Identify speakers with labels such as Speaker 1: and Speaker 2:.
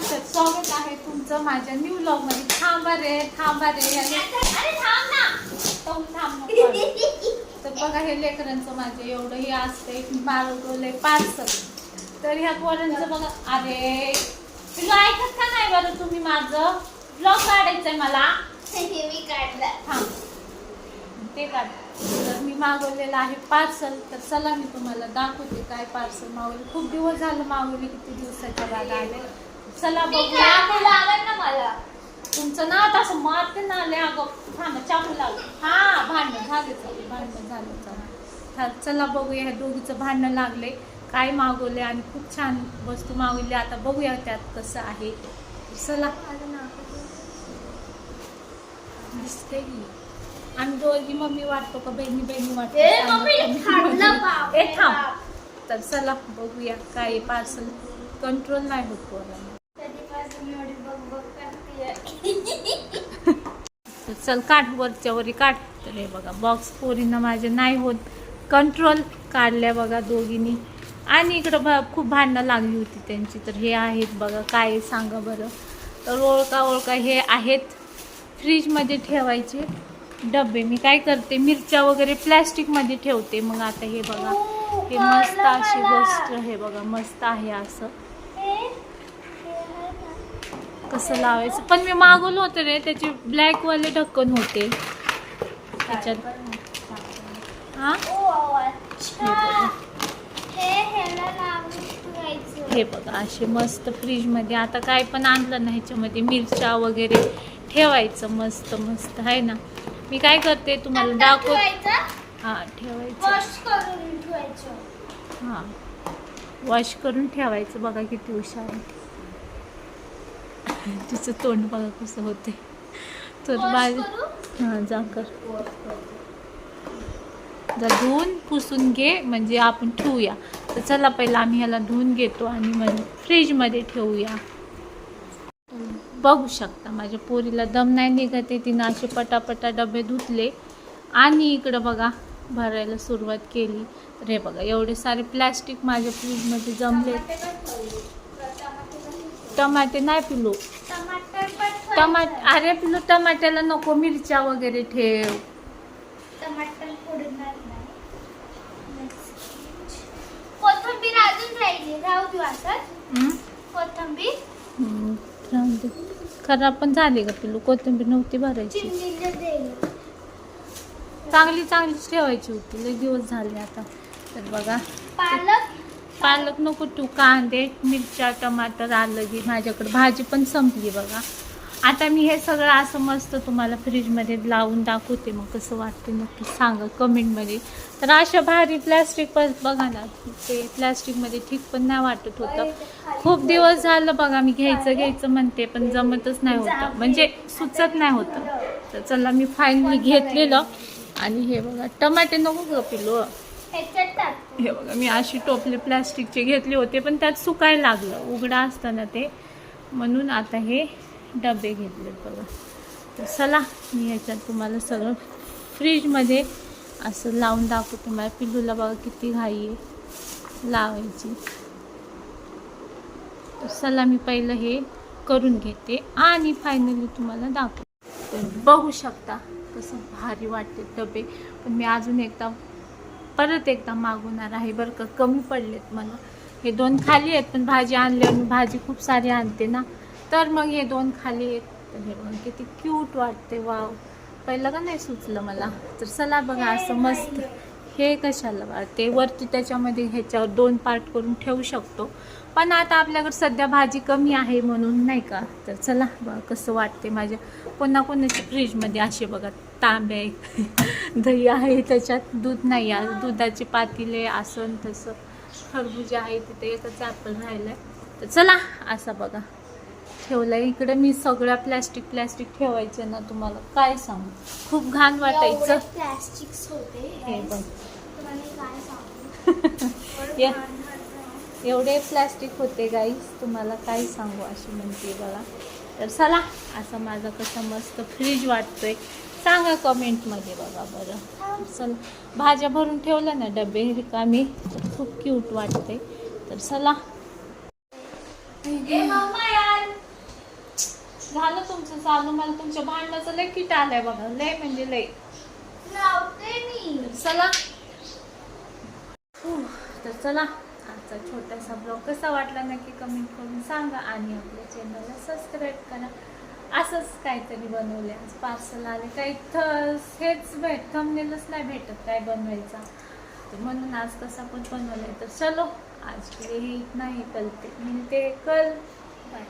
Speaker 1: तर स्वागत आहे तुमचं माझ्या न्यू ब्लॉगमध्ये. थांबा रे थांबा रे. थांब तर बघा हे लेकरांचं माझं एवढं हे असतंय मारवलंय पार्सल. तर ह्या पोरांचं बघा अरे तुला ऐकत का नाही बरं तुम्ही माझं? ब्लॉग काढायचंय मला.
Speaker 2: मी काढलं
Speaker 1: थांब ते काढ. तर मी मागवलेलं आहे पार्सल. तर चला मी तुम्हाला दाखवते काय पार्सल मागवले. खूप दिवस झालं मागवले किती दिवसाच्या बाद आले. चला बघूया
Speaker 2: लावा ना मला.
Speaker 1: तुमचं ना आता असं मारते ना आले अगं थांब चाकू लावू. हा भांडण झाले चालू भांडण झालं चालू हा, चला बघूया ह्या दोघीचं भांडण लागले. काय मागवले आणि खूप छान वस्तू मागवली. आता बघूया त्यात कसं आहे. चला. दिसते. आम्ही दोघी मम्मी वाटतो का बहिणी बहिणी वाटतो? ए थांब. तर चला बघूया काय पार्सल. कंट्रोल नाही होत पोरांना
Speaker 2: कधीपासून मी एवढी बघ बघ करतेय.
Speaker 1: तर चल काढ वरच्या वरी काढ. तर हे बघा बॉक्स पोरीनं माझे नाही होत. कंट्रोल काढल्या बघा दोघींनी. आणि इकडं ब खूप भांडणं लागली होती त्यांची. तर हे आहेत बघा काय सांगा बरं. तर ओळखा ओळखा हे आहेत. फ्रीजमध्ये ठेवायचे डबे. मी काय करते मिरच्या वगैरे प्लॅस्टिकमध्ये ठेवते. मग आता हे बघा हे मस्त अशी गोष्ट हे बघा मस्त आहे असं. कसं लावायचं? पण मी मागवलं होतं रे त्याचे ब्लॅकवाले ढक्कन होते. त्याच्यात हा.
Speaker 2: हे.
Speaker 1: हे बघा असे मस्त फ्रीजमध्ये आता काय पण आणलं ना ह्याच्यामध्ये मिरच्या वगैरे ठेवायचं मस्त मस्त. आहे ना? मी काय करते तुम्हाला दाखव हा ठेवायचं. हा. वॉश करून ठेवायचं. बघा किती हुशार आहे. तिचं तोंड बघा कसं होते तर बाय? हा जा कर. जर धुवून पुसून घे म्हणजे आपण ठेवूया. तर चला पहिला आम्ही ह्याला धुवून घेतो आणि मग फ्रीजमध्ये ठेवूया. बघू शकता माझ्या पोरीला दम नाही निघते तिनं असे पटापटा डबे धुतले. आणि इकडं बघा भरायला सुरुवात केली. तर हे बघा एवढे सारे प्लॅस्टिक माझ्या फ्रीजमध्ये जमले
Speaker 2: टमाटे पण ठेवले. टमाटे पण ठेवले.
Speaker 1: टमाटे नाही पिलो.
Speaker 2: टमाटर पण ठेवले.
Speaker 1: टमाट अरे पिलो टमाट्याला नको मिरच्या वगैरे ठेव.
Speaker 2: टमाटर फोडणार नाही. कोथिंबीर अजून राहिली. राहू देऊ असं
Speaker 1: हं?
Speaker 2: कोथिंबीर.
Speaker 1: हं, राहून दे. खराब पण झाली का पिलू. कोथिंबीर नव्हती भरायची.
Speaker 2: चिमणीला देईल.
Speaker 1: चांगली चांगलीच ठेवायची होती. लई दिवस झाले आता. तर बघा.
Speaker 2: पालक.
Speaker 1: पालक नको तू कांदे मिरच्या टमाटर आलं की माझ्याकडे भाजी पण संपली बघा. आता मी हे सगळं असं मस्त तुम्हाला फ्रीजमध्ये लावून दाखवते मग कसं वाटते नक्की सांगा कमेंटमध्ये. तर अशा भारी प्लॅस्टिक पण बघा ना ते प्लॅस्टिकमध्ये ठीक पण नाही वाटत होतं. खूप दिवस झालं बघा मी घ्यायचं घ्यायचं म्हणते पण जमतच नाही होतं. म्हणजे सुचत नाही होतं. तर चला मी फायनली घेतलेलं. आणि हे बघा टमाटे नको ग पिलो हे बघा मी अशी टोपले प्लॅस्टिकचे घेतले होते पण त्यात सुकायला लागलं. उघडा असताना ते. म्हणून आता हे डबे घेतले बघा. तर चला मी ह्याच्यात तुम्हाला सगळं फ्रीजमध्ये असं लावून दाखवू तुम्हाला पिल्लूला बघा किती घाई आहे. लावायची. तर चला मी पहिलं हे करून घेते आणि फायनली तुम्हाला दाखवते. बघू शकता कसं भारी वाटते डबे. पण मी अजून एकदा परत एकदा मागवणार आहे बरं का. कमी पडलेत मला. हे दोन खाली आहेत पण भाजी आणल्यावर मी भाजी खूप सारी आणते ना. तर मग हे दोन खाली आहेत. हे बघा किती क्यूट वाटते. वाव पहिलं का नाही सुचलं मला? तर चला बघा असं मस्त. हे कशाला वाटते? वरती त्याच्यामध्ये ह्याच्यावर दोन पार्ट करून ठेवू शकतो. पण आता आपल्याकडे सध्या भाजी कमी आहे म्हणून नाही का? तर चला बघा कसं वाटते माझ्या. कोणा कोणाच्या फ्रीजमध्ये असे बघा तांबे दही आहे त्याच्यात दूध नाही आहे. दुधाचे पातीले असं तसं. खरबूज आहे तिथे एकच ॲपल राहिलं आहे तर चला असा बघा. ठेवलं इकडे मी सगळ्या प्लॅस्टिक प्लॅस्टिक ठेवायचे ना तुम्हाला काय सांगू? खूप घाण वाटायचं.
Speaker 2: प्लॅस्टिक्स होते.
Speaker 1: हे बघ
Speaker 2: तुम्हाला काय सांगू
Speaker 1: या एवढे प्लॅस्टिक होते गाईस तुम्हाला काय सांगू अशी म्हणते बघा. तर चला असं माझा कसं मस्त फ्रीज वाटतोय. सांगा कमेंटमध्ये बघा बरं. चल भाज्या भरून ठेवल्या ना डबे रिकामी खूप क्यूट वाटते तर चला. झालं तुमचं चालू? मला तुमच्या भांडणाचं लय किट आलंय बघा. लय म्हणजे लय. चला. तर चला. आजचा छोटासा ब्लॉग कसा वाटला नक्की कमेंट करून सांगा आणि आपल्या चॅनलला सबस्क्राईब करा. असंच काहीतरी बनवले आज पार्सल आले. काही थ हेच भेट थमनेलच नाही भेटत काय बनवायचा. तर म्हणून आज कसा पण बनवलाय. तर चलो आज हे लिए इतना ही कल पे कल बाय